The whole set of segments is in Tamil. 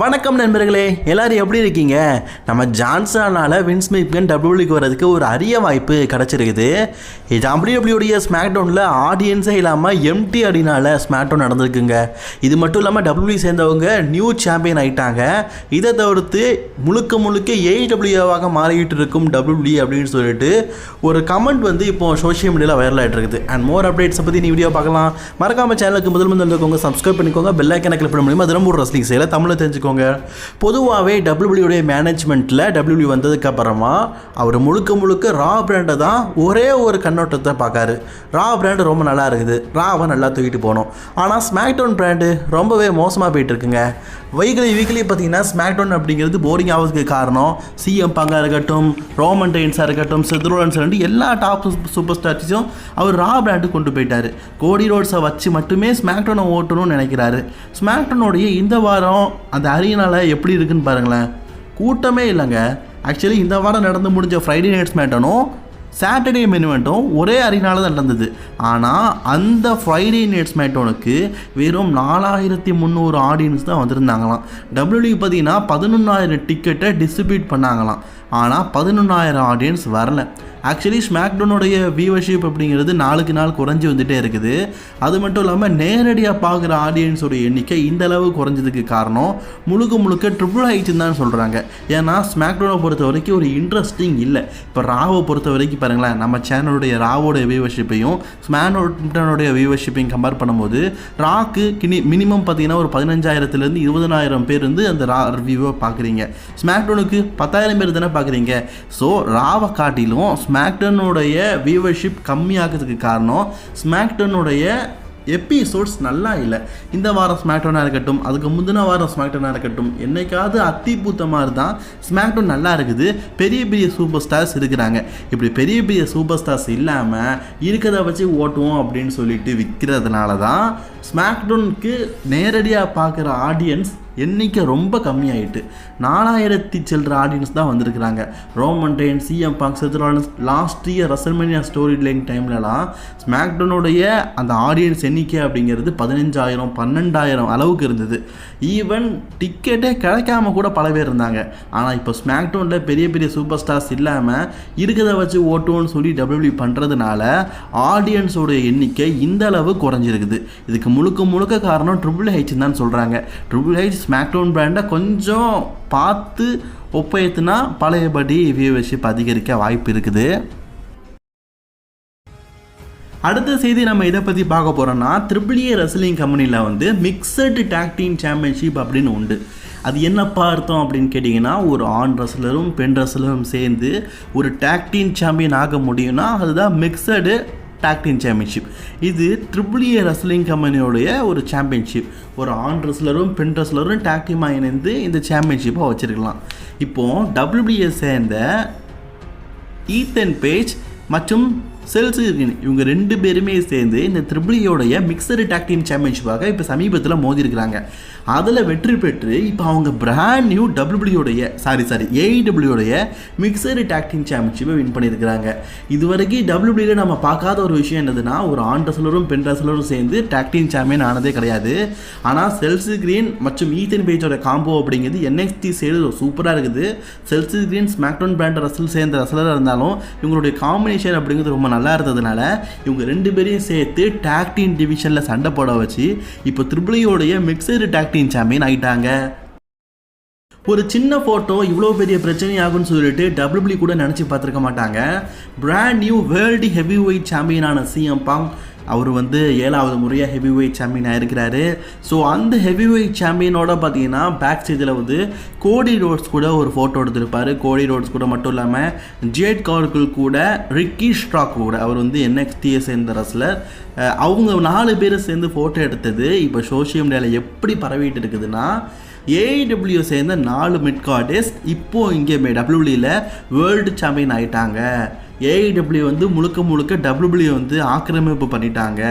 வணக்கம் நண்பர்களே எல்லாரும் எப்படி இருக்கீங்க? நம்ம ஜான்சனால வின்ஸ் மிக்மன் டபிள்யூக்கு வர்றதுக்கு ஒரு அரிய வாய்ப்பு கிடச்சிருக்குது. டபிள்யூடபிள்யூடைய ஸ்மாக் டவுனில் ஆடியன்ஸே இல்லாமல் எம்டி அடினால் ஸ்மாக் டவுன் நடந்திருக்குங்க. இது மட்டும் இல்லாமல் டபிள்யூ சேர்ந்தவங்க நியூ சாம்பியன் ஆகிட்டாங்க இதை தவிர்த்து முழுக்க முழுக்க ஏஐடபிள்யூவாக மாறிக்கிட்டு இருக்கும் டபிள்யூ அப்படின்னு சொல்லிட்டு ஒரு கமெண்ட் வந்து இப்போ சோஷியல் மீடியாவில் வைரல் ஆகிட்டு இருக்குது. அண்ட் மோர் அப்டேட்ஸை பற்றி நீ வீடியோ பார்க்கலாம். மறக்காம சேனலுக்கு முதல் முதல் இருக்கவங்க சப்ஸ்கிரைப் பண்ணிக்கோங்க பெல் ஐக்கனை கிளிக் பண்ண முடியுமா? ஒரு ரஸ்லிங் செய்யல தமிழை தெரிஞ்சுக்கோங்க. பொதுவாகவே டபிள்யூடைய மேனேஜ்மெண்ட்டில் டபிள்யூ வந்ததுக்கப்புறமா அவர் முழுக்க முழுக்க ரா பிராண்டை தான் ஒரே ஒரு கண்ணோட்டத்தை பார்க்காரு. ரா பிராண்டு ரொம்ப நல்லா இருக்குது. ராவை நல்லா தூக்கிட்டு போகணும். ஆனால் ஸ்மாக்டவுன் பிராண்டு ரொம்பவே மோசமாக போயிட்டு இருக்குங்க வைகிளி வீக்லி பார்த்தீங்கன்னா ஸ்மாக்டவுன் அப்படிங்கிறது போரிங் ஆகிறதுக்கு காரணம் சிஎம் பங்காக இருக்கட்டும் ரோமன் டெயின்ஸாக இருக்கட்டும் செத்ரோலன்ஸ் ரெண்டு எல்லா டாப் சூப்பர் ஸ்டார்ஸையும் அவர் ரா பிராண்டு கொண்டு போயிட்டார். கோடி ரோட்ஸை வச்சு மட்டுமே ஸ்மாக்டோனை ஓட்டணும்னு நினைக்கிறாரு. ஸ்மாக்டோனுடைய இந்த வாரம் அந்த அரியனால எப்படி இருக்குன்னு பாருங்களேன். கூட்டமே இல்லைங்க. ஆக்சுவலி இந்த வாரம் நடந்து முடிஞ்ச ஃப்ரைடே நைட்ஸ் மேட்டனும் சாட்டர்டே மெனுவெண்ட்டும் ஒரே அரினால தான் நடந்தது. ஆனால் அந்த ஃப்ரைடே நைட்ஸ் மேட்டோனுக்கு வெறும் நாலாயிரத்தி முந்நூறு ஆடியன்ஸ் தான் வந்திருந்தாங்களாம். டபிள்யூடி பார்த்தீங்கன்னா பதினொன்றாயிரம் டிக்கெட்டை டிஸ்ட்ரிபியூட் பண்ணாங்களாம். ஆனால் பதினொன்றாயிரம் ஆடியன்ஸ் வரல. ஆக்சுவலி ஸ்மாக்டவுனுடைய வியூவர்ஷிப் அப்படிங்கிறது நாளுக்கு நாள் குறைஞ்சி வந்துட்டே இருக்குது. அது மட்டும் இல்லாமல் நேரடியாக பார்க்குற ஆடியன்ஸோட எண்ணிக்கை இந்த அளவு குறைஞ்சதுக்கு காரணம் முழுக்க முழுக்க ட்ரிபிள் ஹைட்னு தான் சொல்கிறாங்க ஏன்னா ஸ்மாக்டவுனை பொறுத்த வரைக்கும் ஒரு இன்ட்ரெஸ்டிங் இல்லை. இப்போ ராவை பொறுத்த வரைக்கும் பாருங்களேன் நம்ம சேனலுடைய ராவோடைய வியூவர்ஷிப்பையும் ஸ்மாக்டவுனுடைய வியூவர்ஷிப்பையும் கம்பேர் பண்ணும்போது ராக்கு கினி மினிமம் பார்த்தீங்கன்னா ஒரு பதினஞ்சாயிரத்துலேருந்து இருபதனாயிரம் பேர் வந்து அந்த ரா ரிவ்யூவை பார்க்குறீங்க. ஸ்மாக்டவுனுக்கு பத்தாயிரம் பேர் தானே பார்க்குறீங்க. ஸோ ராவை காட்டிலும் ஸ்மாக்டனுடைய வியூவர்ஷிப் கம்மியாகிறதுக்கு காரணம் ஸ்மாக்டனுடைய எபிசோட்ஸ் நல்லா இல்லை. இந்த வாரம் ஸ்மாக்டோனாக இருக்கட்டும் அதுக்கு முந்தின வாரம் ஸ்மாக்டோனாக இருக்கட்டும் என்னைக்காவது அத்திபூத்த மாதிரி தான் ஸ்மாக்டோன் நல்லா இருக்குது. பெரிய பெரிய சூப்பர் ஸ்டார்ஸ் இருக்கிறாங்க. இப்படி பெரிய பெரிய சூப்பர் ஸ்டார்ஸ் இல்லாமல் இருக்கிறத வச்சு ஓட்டுவோம் அப்படின்னு சொல்லிட்டு விற்கிறதுனால தான் ஸ்மாக்டோனுக்கு நேரடியாக பார்க்குற ஆடியன்ஸ் எண்ணிக்கை ரொம்ப கம்மியாயிட்டு நாலாயிரத்தி சில்லற ஆடியன்ஸ் தான் வந்திருக்கிறாங்க. Roman time C M Punk Seth Rollins last year Wrestlemania story line டைம்லலாம் ஸ்மாக்டோனுடைய அந்த ஆடியன்ஸ் எண்ணிக்கை அப்படிங்கிறது பதினஞ்சாயிரம் பன்னெண்டாயிரம் அளவுக்கு இருந்தது. ஈவன் டிக்கெட்டே கிடைக்காம கூட பல பேர் இருந்தாங்க. ஆனால் இப்போ ஸ்மாக்டோனில் பெரிய பெரிய சூப்பர் ஸ்டார்ஸ் இல்லாமல் இருக்கிறத வச்சு ஓட்டுவோன்னு சொல்லி டபிள்யூ பண்ணுறதுனால ஆடியன்ஸோட எண்ணிக்கை இந்த அளவு குறைஞ்சிருக்குது. இதுக்கு முழுக்க முழுக்க காரணம் ட்ரிபிள் ஹெச் தான் சொல்கிறாங்க ட்ரிபிள் ஹெச் ஸ்மாக்டவுன் பிராண்டை கொஞ்சம் பார்த்து ஒப்பேத்துனா பழையபடி வியூவர்ஷிப் அதிகரிக்க வாய்ப்பு இருக்குது. அடுத்த செய்தி நம்ம இதை பற்றி பார்க்க போகிறோம்னா ட்ரிபிள் ஏ ரெஸ்லிங் கம்பெனியில் வந்து மிக்சடு டேக் டீம் சாம்பியன்ஷிப் அப்படின்னு உண்டு. அது என்னப்பா அர்த்தம் அப்படின்னு கேட்டிங்கன்னா ஒரு ஆண் ரெஸ்லரும் பெண் ரெஸ்லரும் சேர்ந்து ஒரு டேக் டீம் சாம்பியன் ஆக முடியும்னா அதுதான் மிக்சடு டாக் டீம் சாம்பியன்ஷிப் இது ட்ரிபிள் ஏ ரெஸ்லிங் கம்பெனியோடைய ஒரு சாம்பியன்ஷிப் ஒரு ஆண் ரெஸ்லரும் பெண் ரெஸ்லரும் டாக் டீமாக இணைந்து இந்த சாம்பியன்ஷிப்பை வச்சுருக்கலாம். இப்போது டபிள்யூபிஏ சேர்ந்த ஈத்தன் பேஜ் மற்றும் செல்ஸ் இவங்க ரெண்டு பேருமே சேர்ந்து இந்த த்ரிபிளியோடைய e மிக்சர் டாக் டீம் சாம்பியன்ஷிப்பாக இப்போ சமீபத்தில் மோதி இருக்கிறாங்க அதில் வெற்றி பெற்று இப்போ அவங்க பிராண்ட் நியூ டபிள்யூடைய சாரி சாரி ஏஇடபிள்யூடைய மிக்சர் டாக் டீம் சாம்பியன்ஷிப்பை வின் பண்ணியிருக்கிறாங்க. இது வரைக்கும் நம்ம பார்க்காத ஒரு விஷயம் என்னதுன்னா ஒரு ஆண் ரசலரும் பெண் ரசலரும் சேர்ந்து டாக் டீம் சாம்பியன் ஆனதே கிடையாது. ஆனால் செல்சு கிரீன் மற்றும் ஈத்தன் பேஜோட காம்போ அப்படிங்கிறது என்எக்ஸ்டி சைடு சூப்பராக இருக்குது. Chelsea Green SmackDown brand wrestler சேர்ந்த ரசலராக இருந்தாலும் இவங்களுடைய காம்பினேஷன் அப்படிங்கிறது ரொம்ப நல்லா நல்லா இருந்ததுனால இவங்க ரெண்டு பேரையும் சேர்த்து டாக்டீன் டிவிஷனில் சண்டை போட வச்சு இப்போ த்ரிபிளியோடைய மிக்சடு டாக்டீன் சாம்பியன் ஆகிட்டாங்க ஒரு சின்ன ஃபோட்டோ இவ்வளோ பெரிய பிரச்சனையாகும்னு சொல்லிட்டு டபிள்யூபிள்யூ e கூட நினச்சி பார்த்துருக்க மாட்டாங்க. Brand new world heavyweight சாம்பியனான சிஎம் பாங் அவர் வந்து ஏழாவது முறையாக ஹெவி வெயிட் சாம்பியன் ஆயிருக்கிறாரு. ஸோ அந்த ஹெவி வெயிட் சாம்பியனோட பார்த்தீங்கன்னா பேக் ஸ்டேஜில் வந்து கோடி ரோட்ஸ் கூட ஒரு ஃபோட்டோ எடுத்திருப்பார். கோடி ரோட்ஸ் கூட மட்டும் இல்லாமல் ஜேட் கார்குல் கூட ரிக்கி ஸ்ட்ராக் கூட. அவர் வந்து என்எக்ஸ்டியை சேர்ந்த ரஸ்லர் அவங்க நாலு பேர் சேர்ந்து ஃபோட்டோ எடுத்தது இப்போ சோஷியல் மீடியாவில் எப்படி பரவிட்டு இருக்குதுன்னா ஏஐடபிள்யூ சேர்ந்த நாலு மிட் இப்போது இங்கே டபிள்யூபிள்யூவில் வேர்ல்டு சாம்பியன் ஆகிட்டாங்க ஏஐடபிள்யூ வந்து முழுக்க முழுக்க டபிள்யூபிள்யூ வந்து ஆக்கிரமிப்பு பண்ணிட்டாங்க.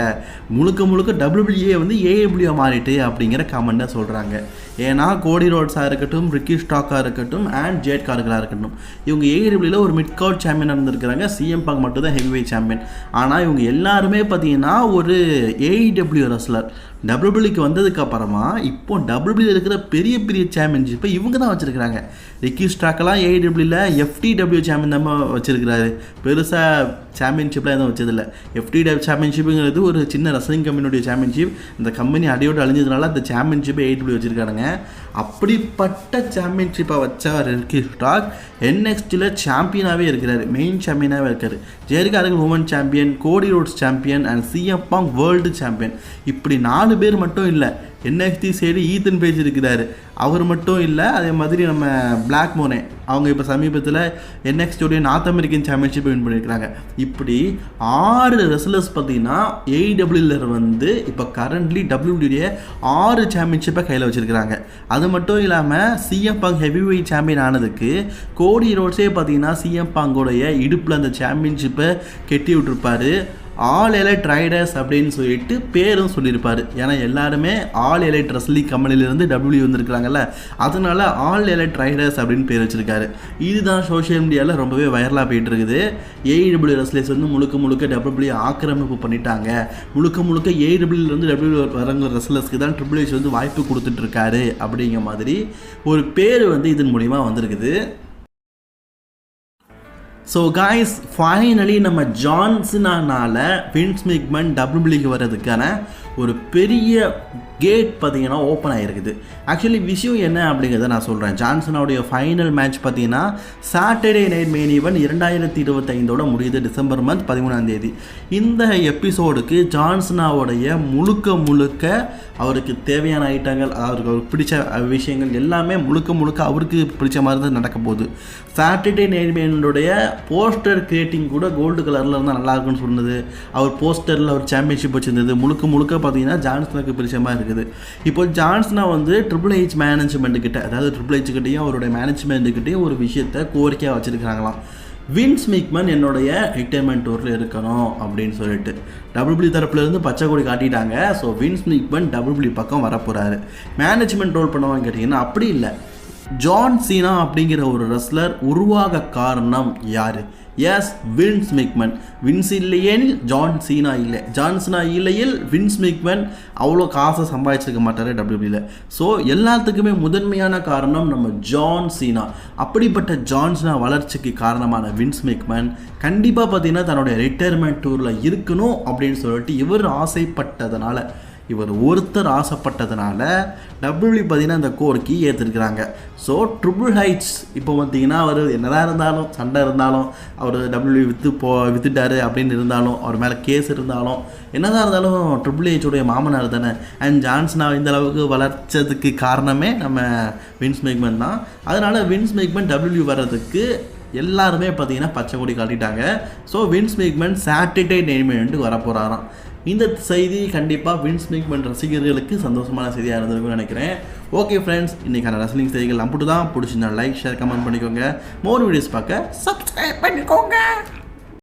முழுக்க முழுக்க டபிள்யூபிள்யூ வந்து ஏஐடபிள்யூ மாறிட்டு அப்படிங்கிற கமெண்ட்டை சொல்கிறாங்க ஏன்னா கோடி ரோட்ஸாக இருக்கட்டும் ரிக்கி ஸ்டாக்காக இருக்கட்டும் அண்ட் ஜேட் கார்கலாக இருக்கட்டும் இவங்க ஏஐடபிள்யூவில் ஒரு மிட் கார்ட் சாம்பியன் இருந்திருக்கிறாங்க. சிஎம் பாக் மட்டும் தான் ஹெவி சாம்பியன் ஆனால் இவங்க எல்லாருமே பார்த்தீங்கன்னா ஒரு ஏஇடபிள்யூ ரெஸ்லர் டபிள்யூபிள்யூக்கு வந்ததுக்கப்புறமா இப்போ டபிள்யூபிள்யூ இருக்கிற பெரிய பெரிய சாம்பியன்ஷிப்பை இவங்க தான் வச்சுருக்கிறாங்க. ரிக்கி ஸ்டாக்கெல்லாம் ஏஇடபிள்யூவில் எஃப்டிடபிள்யூ சாம்பியன் தான் வச்சுருக்கிறாரு. பெருசாக சாம்பியன்ஷிப்லாம் எதுவும் வச்சதில்லை. எஃப்டி சாம்பியன்ஷிப்புங்கிறது ஒரு சின்ன ரசிங் கம்பெனியுடைய சாம்பியன்ஷிப் இந்த கம்பெனி அடியோடு அழிஞ்சதுனால அந்த சாம்பியன்ஷிப்பை ஏஇடபிள்யூ வச்சுருக்காங்க அப்படிப்பட்ட சாம்பியன்ஷிப்பை வச்சவர் ரிக்கி ஸ்டாக் என்எக்ஸ்டியில் சாம்பியனாகவே இருக்கிறார். மெயின் சாம்பியனாகவே இருக்கார். ஜெரிகாரர்கள் women champion Cody Rhodes champion and C Punk world champion இப்படி நாலு பேர் மட்டும் இல்லை என்எக்ஸ்டி சைடு ஈத்தன் பேஜ் இருக்கிறாரு அவர் மட்டும் இல்லை அதே மாதிரி நம்ம பிளாக் மோனே அவங்க இப்போ சமீபத்தில் என்எக்ஸ்டியோடைய நார்த் அமெரிக்கன் சாம்பியன்ஷிப் வின் பண்ணியிருக்கிறாங்க. இப்படி ஆறு ரெஸ்லர்ஸ் பார்த்தீங்கன்னா ஏஇடபிள்யூல வந்து இப்போ கரண்ட்லி டபிள்யூடியுடைய ஆறு சாம்பியன்ஷிப்பை கையில் வச்சுருக்கிறாங்க. அது மட்டும் இல்லாமல் CM Punk heavy weight champion ஆனதுக்கு கோடி ரோட்ஸே பார்த்தீங்கன்னா சிஎம் பாங்கோடைய இடுப்பில் அந்த சாம்பியன்ஷிப்பை கெட்டி விட்டுருப்பாரு. ஆல் எலைட் ரைடர்ஸ் அப்படின்னு சொல்லிட்டு பேரும் சொல்லியிருப்பார். ஏன்னா எல்லாருமே ஆல் எலைட் ரெஸ்லிங் கம்பெனிலேருந்து டபிள்யூ வந்திருக்கிறாங்கல்ல. அதனால ஆல் எலைட் ரைடர்ஸ் அப்படின்னு பேர் வச்சிருக்காரு. இதுதான் சோஷியல் மீடியாவில் ரொம்பவே வைரலாக போயிட்டு இருக்குது ஏஇடபிள்யூ ரெஸ்லர்ஸ் வந்து முழுக்க முழுக்க டபிள்யூ ஆக்கிரமிப்பு பண்ணிட்டாங்க. முழுக்க முழுக்க ஏஇடபிள்யூலேருந்து டபிள்யூ வரவங்க ரெஸ்லர்ஸ்க்கு தான் ட்ரிபிள் ஹெச் வந்து வாய்ப்பு கொடுத்துட்ருக்காரு அப்படிங்கிற மாதிரி ஒரு பேர் வந்து இதன் மூலிமா வந்திருக்குது. ஸோ காய்ஸ் ஃபைனலி நம்ம ஜான்சனானால வின்ஸ் மிக்மன் டபிள்யூபிள்யூக்கு வர்றதுக்கான ஒரு பெரிய கேட் பார்த்தீங்கன்னா ஓப்பன் ஆகிருக்குது ஆக்சுவலி விஷயம் என்ன அப்படிங்கிறத நான் சொல்கிறேன் ஜான்சனோடைய ஃபைனல் மேட்ச் பார்த்தீங்கன்னா சாட்டர்டே நைட் மெயின் ஈவன் இரண்டாயிரத்தி இருபத்தைந்தோட முடியுது டிசம்பர் மந்த் பதிமூணாம் தேதி. இந்த எபிசோடுக்கு ஜான்சனாவுடைய முழுக்க முழுக்க அவருக்கு தேவையான ஐட்டங்கள் அவருக்கு அவருக்கு பிடிச்ச விஷயங்கள் எல்லாமே முழுக்க முழுக்க அவருக்கு பிடிச்ச மாதிரி தான் நடக்க போகுது. சாட்டர்டே நைட் மெயினுடைய போஸ்டர் கிரியேட்டிங் கூட கோல்டு கலரில் இருந்தால் நல்லா இருக்கும்னு சொன்னது. அவர் போஸ்டரில் ஒரு சாம்பியன்ஷிப் வச்சிருந்தது. முழுக்க முழுக்க பார்த்தீங்கன்னா ஜான்சனுக்கு பிடிச்ச இருக்குது. இப்போ ஜான்சனா வந்து ட்ரிபிள் ஹெச் மேனேஜ்மெண்ட் கிட்ட அதாவது ட்ரிபிள் ஹெச் கிட்டேயும் அவருடைய மேனேஜ்மெண்ட் கிட்டேயும் ஒரு விஷயத்தை கோரிக்கையாக வச்சுருக்கிறாங்களாம். வின்ஸ் மிக்மன் என்னுடைய ரிட்டைர்மெண்ட் டூரில் இருக்கணும் அப்படின்னு சொல்லிட்டு. டபுள்யூ தரப்புலேருந்து பச்சை கொடி காட்டிட்டாங்க. ஸோ வின்ஸ் மிக்மன் டபுள்யூ பக்கம் வரப்போகிறாரு மேனேஜ்மெண்ட் ரோல் பண்ணுவாங்க கேட்டிங்கன்னா அப்படி இல்லை. ஜான் சீனா அப்படிங்கிற ஒரு ரெஸ்லர் உருவாக காரணம் யார்? எஸ் வின்ஸ் மிக்மன் வின்ஸ் இல்லையேனில் ஜான் சீனா இல்லை. ஜான் சீனா இல்லையில் வின்ஸ் மிக்மன் அவ்வளோ காசை சம்பாதிச்சிருக்க மாட்டார் டபிள்யூபியில் ஸோ எல்லாத்துக்குமே முதன்மையான காரணம் நம்ம ஜான் சீனா அப்படிப்பட்ட ஜான் சீனா வளர்ச்சிக்கு காரணமான வின்ஸ் மிக்மன் கண்டிப்பாக பார்த்தீங்கன்னா தன்னுடைய ரிட்டையர்மெண்ட் டூரில் இருக்கணும் அப்படின்னு சொல்லிட்டு இவர் ஆசைப்பட்டதுனால இவர் ஒருத்தர் ஆசைப்பட்டதுனால டபிள்யூ பார்த்தீங்கன்னா இந்த கோரிக்கை ஏற்றிருக்கிறாங்க ஸோ ட்ரிபிள் ஹைட்ஸ் இப்போ பார்த்தீங்கன்னா அவர் என்னதான் இருந்தாலும் சண்டை இருந்தாலும் அவர் டபிள்யூ விற்று போ வித்துட்டாரு அப்படின்னு இருந்தாலும் அவர் மேலே கேஸ் இருந்தாலும் என்னதான் இருந்தாலும் ட்ரிபிள் ஹெச்னுடைய மாமனார் தானே. அண்ட் ஜான்சனா இந்த அளவுக்கு வளர்ச்சதுக்கு காரணமே நம்ம வின்ஸ் மேக்மன் தான். அதனால் வின்ஸ் மேக்மன் டபிள்யூ வர்றதுக்கு எல்லாருமே பார்த்தீங்கன்னா பச்சை கொடி காட்டிட்டாங்க. ஸோ வின்ஸ் மேக்மன் சாட்டர்டே நெய்மெண்ட்டு வரப்போகிறாராம் இந்த செய்தி கண்டிப்பாக வின்ஸ் மேக்மன் ரசிகர்களுக்கு சந்தோஷமான செய்தியாக இருந்திருக்கும்னு நினைக்கிறேன். ஓகே ஃப்ரெண்ட்ஸ் இன்றைக்கான ரசலிங் செய்திகள் அம்புட்டு தான் பிடிச்சிருந்தா லைக் ஷேர் கமெண்ட் பண்ணிக்கோங்க. மோர் வீடியோஸ் பார்க்க சப்ஸ்கிரைப் பண்ணிக்கோங்க.